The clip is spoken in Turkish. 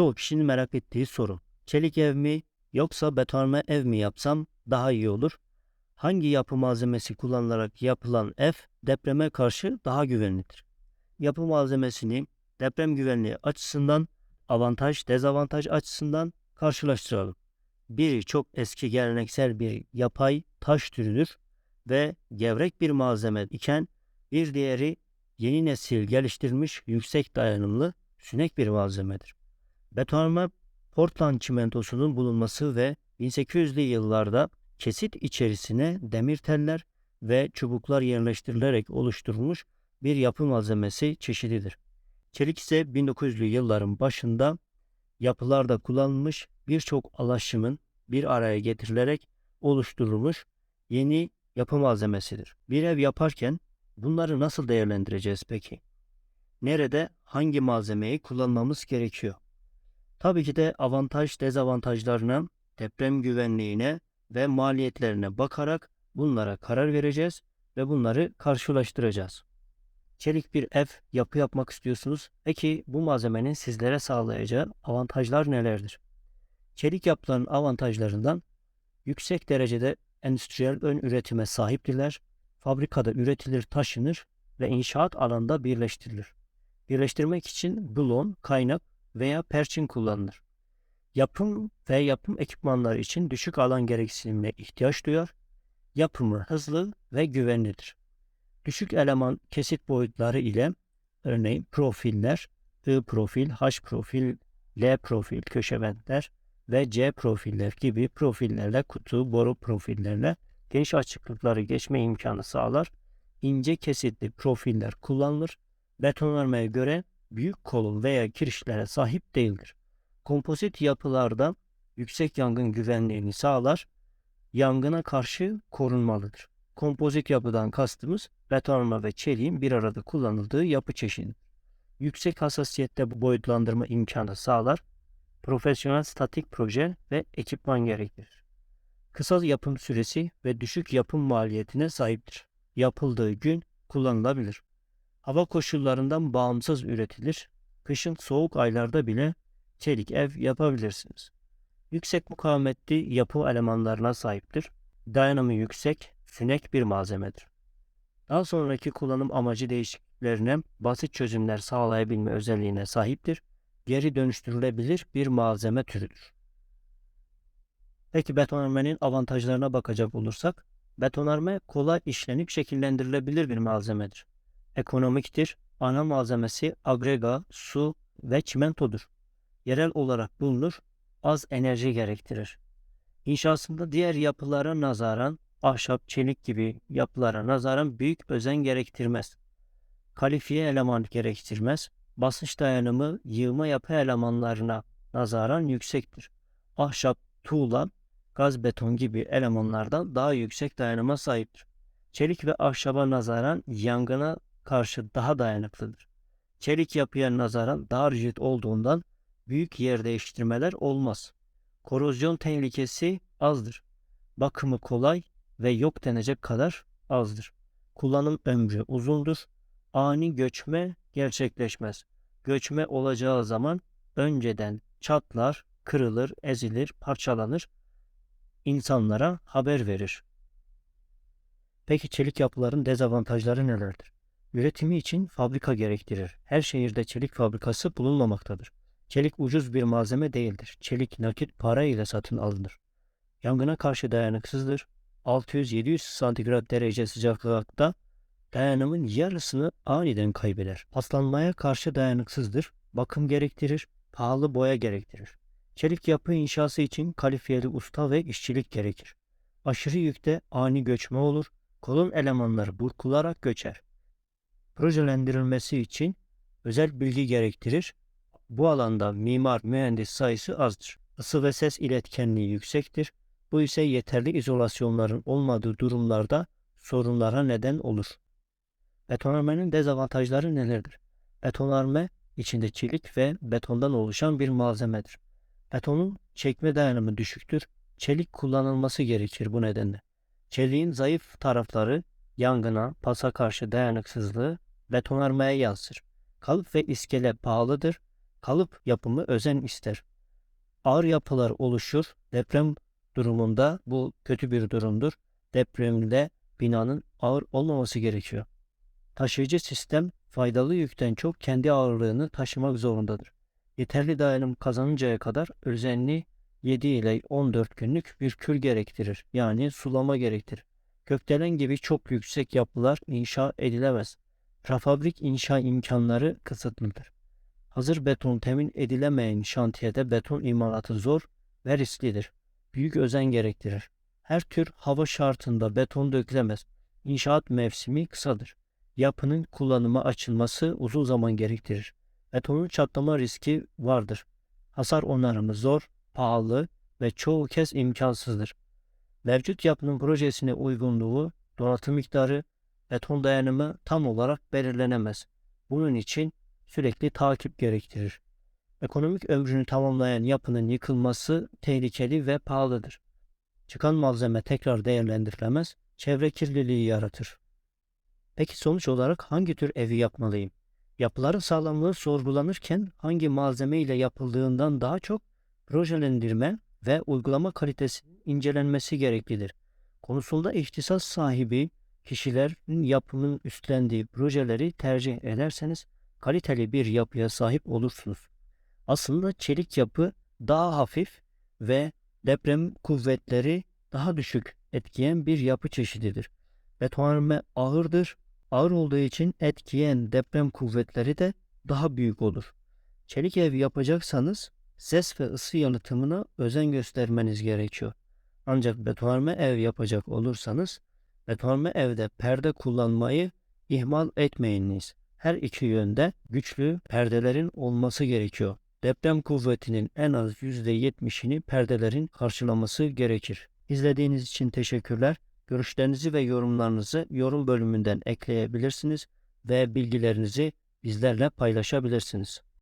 Çoğu kişinin merak ettiği soru. Çelik ev mi yoksa betonarme ev mi yapsam daha iyi olur? Hangi yapı malzemesi kullanılarak yapılan ev depreme karşı daha güvenlidir? Yapı malzemesini deprem güvenliği açısından avantaj dezavantaj açısından karşılaştıralım. Biri çok eski geleneksel bir yapay taş türüdür ve gevrek bir malzeme iken bir diğeri yeni nesil geliştirilmiş yüksek dayanımlı sünek bir malzemedir. Betonarme Portland çimentosunun bulunması ve 1800'lü yıllarda kesit içerisine demir teller ve çubuklar yerleştirilerek oluşturulmuş bir yapı malzemesi çeşididir. Çelik ise 1900'lü yılların başında yapılarda kullanılmış birçok alaşımın bir araya getirilerek oluşturulmuş yeni yapı malzemesidir. Bir ev yaparken bunları nasıl değerlendireceğiz peki? Nerede hangi malzemeyi kullanmamız gerekiyor? Tabii ki de avantaj dezavantajlarına, deprem güvenliğine ve maliyetlerine bakarak bunlara karar vereceğiz ve bunları karşılaştıracağız. Çelik bir ev yapı yapmak istiyorsunuz. Peki bu malzemenin sizlere sağlayacağı avantajlar nelerdir? Çelik yapıların avantajlarından yüksek derecede endüstriyel ön üretime sahiptirler. Fabrikada üretilir, taşınır ve inşaat alanda birleştirilir. Birleştirmek için blon, kaynak veya perçin kullanılır. Yapım ve yapım ekipmanları için düşük alan gereksinimine ihtiyaç duyar. Yapımı hızlı ve güvenlidir. Düşük eleman kesit boyutları ile örneğin profiller, I profil, H profil, L profil köşeventler ve C profiller gibi profillerle kutu, boru profillerle geniş açıklıkları geçme imkanı sağlar. İnce kesitli profiller kullanılır. Betonarmeye göre büyük kolon veya kirişlere sahip değildir. Kompozit yapılarda yüksek yangın güvenliğini sağlar, yangına karşı korunmalıdır. Kompozit yapıdan kastımız betonarme ve çeliğin bir arada kullanıldığı yapı çeşidi. Yüksek hassasiyette boyutlandırma imkanı sağlar, profesyonel statik proje ve ekipman gerektirir. Kısa yapım süresi ve düşük yapım maliyetine sahiptir. Yapıldığı gün kullanılabilir. Hava koşullarından bağımsız üretilir. Kışın soğuk aylarda bile çelik ev yapabilirsiniz. Yüksek mukavemetli yapı elemanlarına sahiptir. Dayanımı yüksek, sünek bir malzemedir. Daha sonraki kullanım amacı değişikliklerine basit çözümler sağlayabilme özelliğine sahiptir. Geri dönüştürülebilir bir malzeme türüdür. Peki betonarmenin avantajlarına bakacak olursak, betonarme kolay işlenip şekillendirilebilir bir malzemedir. Ekonomiktir. Ana malzemesi agrega, su ve çimentodur. Yerel olarak bulunur, az enerji gerektirir. İnşasında diğer yapılara nazaran ahşap, çelik gibi yapılara nazaran büyük özen gerektirmez. Kalifiye eleman gerektirmez. Basınç dayanımı yığma yapı elemanlarına nazaran yüksektir. Ahşap, tuğla, gaz beton gibi elemanlardan daha yüksek dayanıma sahiptir. Çelik ve ahşaba nazaran yangına karşı daha dayanıklıdır. Çelik yapıya nazaran daha rigid olduğundan büyük yer değiştirmeler olmaz. Korozyon tehlikesi azdır. Bakımı kolay ve yok denecek kadar azdır. Kullanım ömrü uzundur. Ani göçme gerçekleşmez. Göçme olacağı zaman önceden çatlar, kırılır, ezilir, parçalanır. insanlara haber verir. Peki çelik yapıların dezavantajları nelerdir? Üretimi için fabrika gerektirir. Her şehirde çelik fabrikası bulunmamaktadır. Çelik ucuz bir malzeme değildir. Çelik nakit para ile satın alınır. Yangına karşı dayanıksızdır. 600-700 santigrat derece sıcaklıkta dayanımın yarısını aniden kaybeder. Paslanmaya karşı dayanıksızdır. Bakım gerektirir. Pahalı boya gerektirir. Çelik yapı inşası için kalifiyeli usta ve işçilik gerekir. Aşırı yükte ani göçme olur. Kolon elemanları burkularak göçer. Projelendirilmesi için özel bilgi gerektirir. Bu alanda mimar mühendis sayısı azdır. Isı ve ses iletkenliği yüksektir. Bu ise yeterli izolasyonların olmadığı durumlarda sorunlara neden olur. Betonarmenin dezavantajları nelerdir? Betonarme içinde çelik ve betondan oluşan bir malzemedir. Betonun çekme dayanımı düşüktür. Çelik kullanılması gerekir bu nedenle. Çeliğin zayıf tarafları yangına, pasa karşı dayanıksızlığı betonarmeye yansır. Kalıp ve iskele pahalıdır. Kalıp yapımı özen ister. Ağır yapılar oluşur. Deprem durumunda bu kötü bir durumdur. Depremde binanın ağır olmaması gerekiyor. Taşıyıcı sistem faydalı yükten çok kendi ağırlığını taşımak zorundadır. Yeterli dayanım kazanıncaya kadar özenli 7 ile 14 günlük bir kür gerektirir. Yani sulama gerektirir. Gökdelen gibi çok yüksek yapılar inşa edilemez. Prefabrik inşa imkanları kısıtlıdır. Hazır beton temin edilemeyen şantiyede beton imalatı zor ve risklidir. Büyük özen gerektirir. Her tür hava şartında beton dökülemez. İnşaat mevsimi kısadır. Yapının kullanıma açılması uzun zaman gerektirir. Betonun çatlama riski vardır. Hasar onarımı zor, pahalı ve çoğu kez imkansızdır. Mevcut yapının projesine uygunluğu, donatım miktarı, beton dayanımı tam olarak belirlenemez. Bunun için sürekli takip gerektirir. Ekonomik ömrünü tamamlayan yapının yıkılması tehlikeli ve pahalıdır. Çıkan malzeme tekrar değerlendirilemez, çevre kirliliği yaratır. Peki sonuç olarak hangi tür evi yapmalıyım? Yapıların sağlamlığı sorgulanırken hangi malzeme ile yapıldığından daha çok projelendirme ve uygulama kalitesinin incelenmesi gereklidir. Konusunda ihtisas sahibi kişilerin yapımın üstlendiği projeleri tercih ederseniz kaliteli bir yapıya sahip olursunuz. Aslında çelik yapı daha hafif ve deprem kuvvetleri daha düşük etkiyen bir yapı çeşididir. Betonarme ağırdır. Ağır olduğu için etkiyen deprem kuvvetleri de daha büyük olur. Çelik ev yapacaksanız ses ve ısı yalıtımına özen göstermeniz gerekiyor. Ancak betonarme ev yapacak olursanız betonarme evde perde kullanmayı ihmal etmeyiniz. Her iki yönde güçlü perdelerin olması gerekiyor. Deprem kuvvetinin en az %70'ini perdelerin karşılaması gerekir. İzlediğiniz için teşekkürler. Görüşlerinizi ve yorumlarınızı yorum bölümünden ekleyebilirsiniz ve bilgilerinizi bizlerle paylaşabilirsiniz.